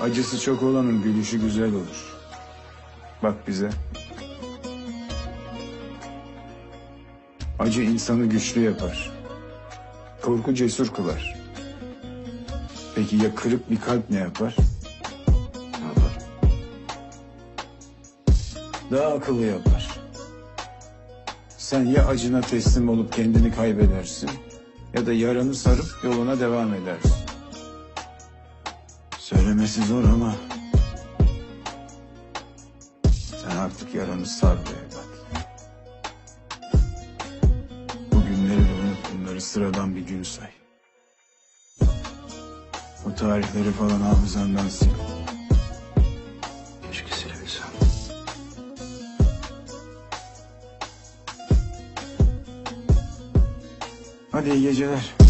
Acısı çok olanın gülüşü güzel olur. Bak bize. Acı insanı güçlü yapar. Korku cesur kılar. Peki ya kırık bir kalp ne yapar? Ne yapar? Daha akıllı yapar. Sen ya acına teslim olup kendini kaybedersin ya da yaranı sarıp yoluna devam edersin. Söylemesi zor ama sen artık yaranı sar be evlat. Bu günleri de unut bunları sıradan bir gün say. O tarihleri falan hafızandan sil. Keşke silebilsem. Hadi iyi geceler.